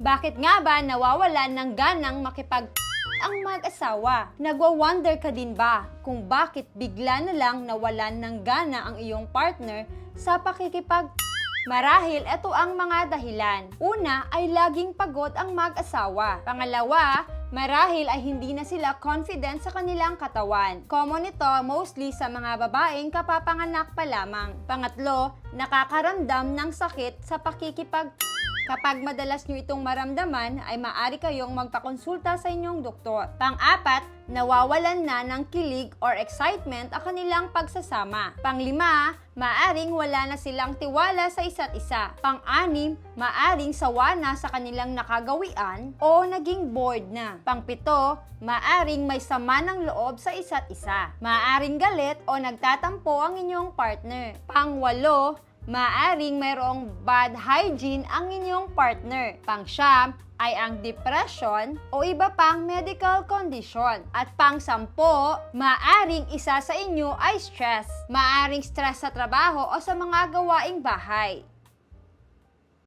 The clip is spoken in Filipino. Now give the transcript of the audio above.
Bakit nga ba nawawalan ng ganang makipag ang mag-asawa? Nagwa-wonder ka din ba kung bakit bigla na lang nawalan ng gana ang iyong partner sa pakikipag Marahil ito ang mga dahilan. Una ay laging pagod ang mag-asawa. Pangalawa, marahil ay hindi na sila confident sa kanilang katawan. Common ito mostly sa mga babaeng kapapanganak pa lamang. Pangatlo, nakakaramdam ng sakit sa pakikipag Kapag madalas nyo itong maramdaman, ay maaari kayong magpakonsulta sa inyong doktor. Pang-apat, nawawalan na ng kilig or excitement ang kanilang pagsasama. Panglima, maaring wala na silang tiwala sa isa't isa. Pang-anim, maaring sawa na sa kanilang nakagawian o naging bored na. Pangpito, maaring may sama ng loob sa isa't isa. Maaring galit o nagtatampo ang inyong partner. Pangwalo, maaring mayroong bad hygiene ang inyong partner. Pang-siyam ay ang depression o iba pang medical condition. At pang-sampo, maaring isa sa inyo ay stress. Maaring stress sa trabaho o sa mga gawaing bahay.